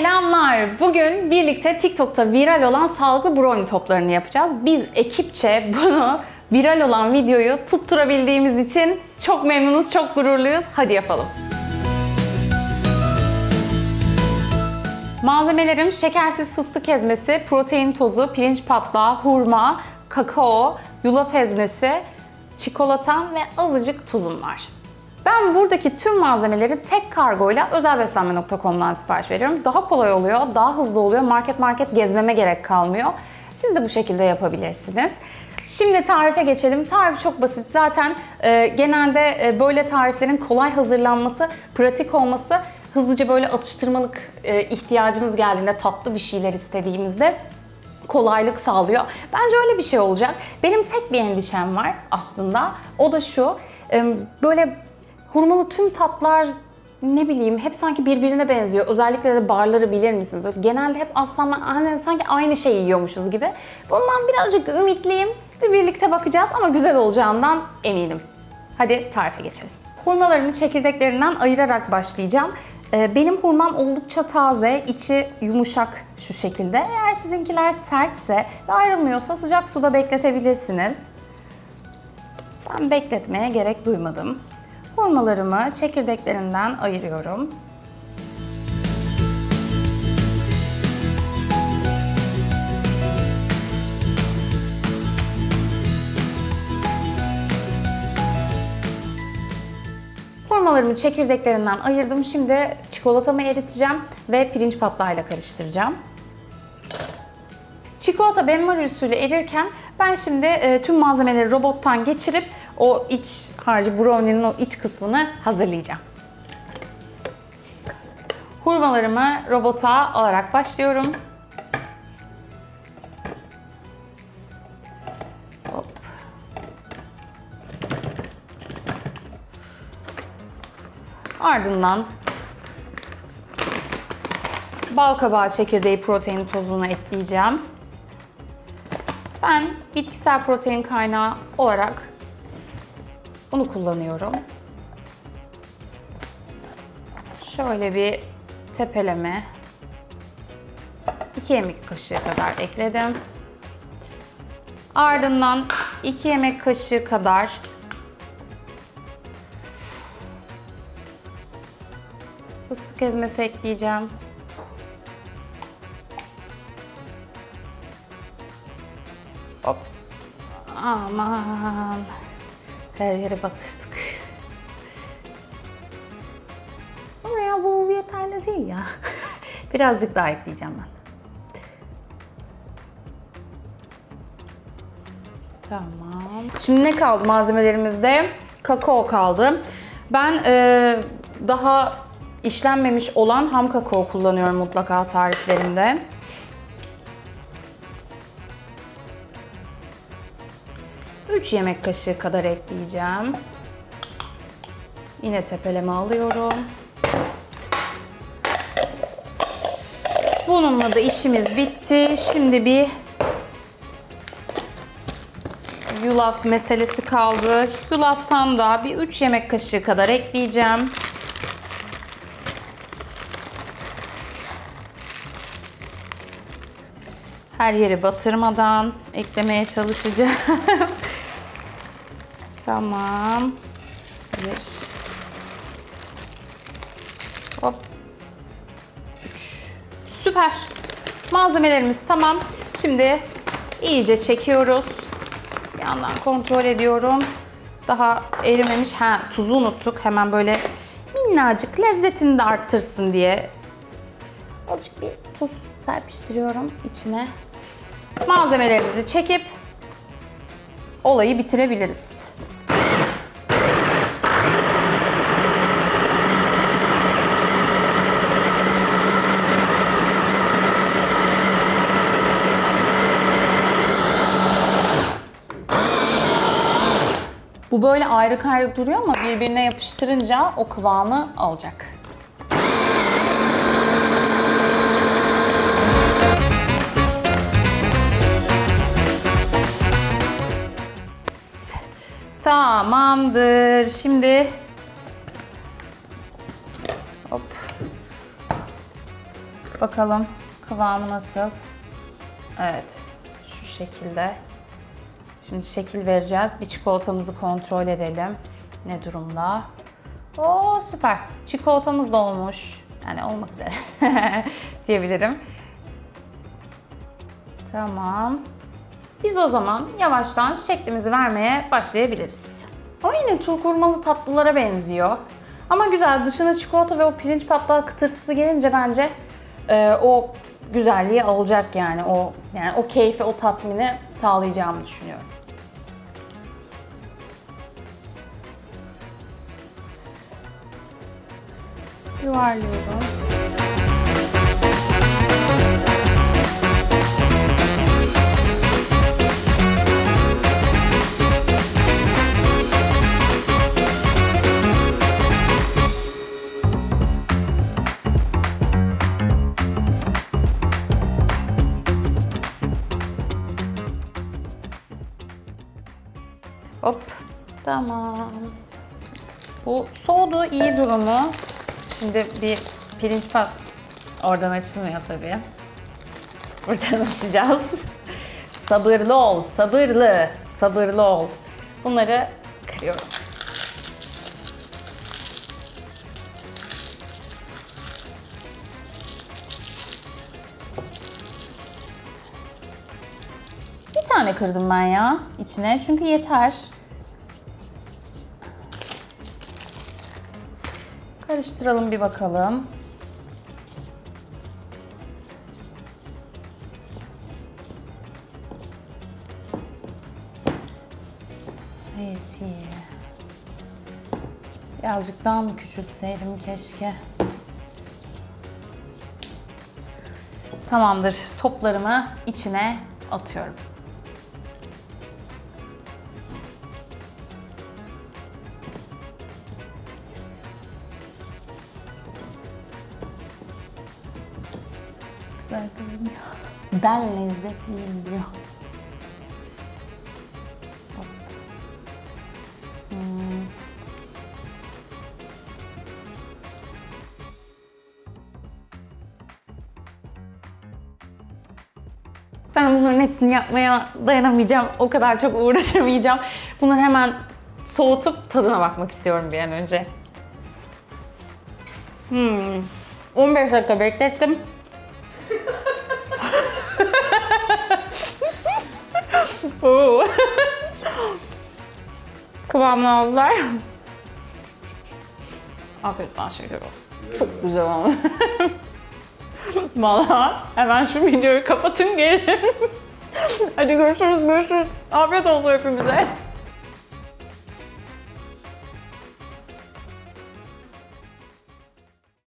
Selamlar. Bugün birlikte TikTok'ta viral olan sağlıklı brownie toplarını yapacağız. Biz ekipçe bunu viral olan videoyu tutturabildiğimiz için çok memnunuz, çok gururluyuz. Hadi yapalım. Malzemelerim şekersiz fıstık ezmesi, protein tozu, pirinç patlağı, hurma, kakao, yulaf ezmesi, çikolatam ve azıcık tuzum var. Ben buradaki tüm malzemeleri tek kargoyla özelbeslenme.com'dan sipariş veriyorum. Daha kolay oluyor, daha hızlı oluyor. Market market gezmeme gerek kalmıyor. Siz de bu şekilde yapabilirsiniz. Şimdi tarife geçelim. Tarif çok basit. Zaten e, genelde e, böyle tariflerin kolay hazırlanması, pratik olması, hızlıca böyle atıştırmalık e, ihtiyacımız geldiğinde, tatlı bir şeyler istediğimizde kolaylık sağlıyor. Bence öyle bir şey olacak. Benim tek bir endişem var aslında. O da şu. e, Böyle hurmalı tüm tatlar ne bileyim hep sanki birbirine benziyor. Özellikle de barları bilir misiniz? Böyle genelde hep aslında hani sanki aynı şeyi yiyormuşuz gibi. Bundan birazcık ümitliyim. Bir birlikte bakacağız ama güzel olacağından eminim. Hadi tarife geçelim. Hurmalarımı çekirdeklerinden ayırarak başlayacağım. Ee, Benim hurmam oldukça taze, içi yumuşak şu şekilde. Eğer sizinkiler sertse ve ayrılmıyorsa sıcak suda bekletebilirsiniz. Ben bekletmeye gerek duymadım. Hurmalarımı çekirdeklerinden ayırıyorum. Hurmalarımı çekirdeklerinden ayırdım. Şimdi çikolatamı eriteceğim ve pirinç patlağıyla karıştıracağım. Çikolata benmari usulü erirken ben şimdi e, tüm malzemeleri robottan geçirip o iç harcı brownie'nin o iç kısmını hazırlayacağım. Hurmalarımı robota alarak başlıyorum. Hop. Ardından bal kabağı çekirdeği protein tozunu ekleyeceğim. Ben bitkisel protein kaynağı olarak bunu kullanıyorum. Şöyle bir tepeleme 2 yemek kaşığı kadar ekledim. Ardından 2 yemek kaşığı kadar fıstık ezmesi ekleyeceğim. Hop. Aman. Her yere batırdık. Ama ya bu yeterli değil ya. Birazcık daha ekleyeceğim ben. Tamam. Şimdi ne kaldı malzemelerimizde? Kakao kaldı. Ben e, daha işlenmemiş olan ham kakao kullanıyorum mutlaka tariflerimde. Üç yemek kaşığı kadar ekleyeceğim. Yine tepeleme alıyorum. Bununla da işimiz bitti. Şimdi bir yulaf meselesi kaldı. Yulaftan da bir 3 yemek kaşığı kadar ekleyeceğim. Her yeri batırmadan eklemeye çalışacağım. tamam. Bir. Hop. Üç. Süper. Malzemelerimiz tamam. Şimdi iyice çekiyoruz. Bir yandan kontrol ediyorum. Daha erimemiş. Ha tuzu unuttuk. Hemen böyle minnacık lezzetini de arttırsın diye. Azıcık bir tuz serpiştiriyorum içine. Malzemelerimizi çekip olayı bitirebiliriz. Bu böyle ayrı ayrı duruyor ama birbirine yapıştırınca o kıvamı alacak. Tamamdır. Şimdi hop. Bakalım kıvamı nasıl? Evet. Şu şekilde. Şimdi şekil vereceğiz. Bir çikolatamızı kontrol edelim. Ne durumda? Oo süper. Çikolatamız da olmuş. Yani olmak üzere diyebilirim. Tamam. Biz o zaman yavaştan şeklimizi vermeye başlayabiliriz. O yine turp hurmalı tatlılara benziyor. Ama güzel. Dışına çikolata ve o pirinç patlağı kıtırtısı gelince bence e, o güzelliği alacak yani. O yani o keyfi, o tatmini sağlayacağımı düşünüyorum. Yuvarlıyorum. Hop. Tamam. Bu soğudu iyi durumu. Şimdi bir pirinç pat oradan açılmıyor tabii. Buradan açacağız. sabırlı ol, sabırlı, sabırlı ol. Bunları kırıyorum. Bir tane kırdım ben ya içine çünkü yeter. Karıştıralım bir bakalım. Evet iyi. Birazcık daha mı küçültseydim keşke. Tamamdır. Toplarımı içine atıyorum. Güzel görünüyor. Ben lezzetliyim diyor. Hmm. Ben bunların hepsini yapmaya dayanamayacağım. O kadar çok uğraşamayacağım. Bunları hemen soğutup tadına bakmak istiyorum bir an önce. Hmm. 15 dakika beklettim. Oo. Kıvamını aldılar. Afiyet bal şeker olsun. Çok güzel olmuş. Valla hemen şu videoyu kapatın gelin. Hadi görüşürüz görüşürüz. Afiyet olsun hepimize.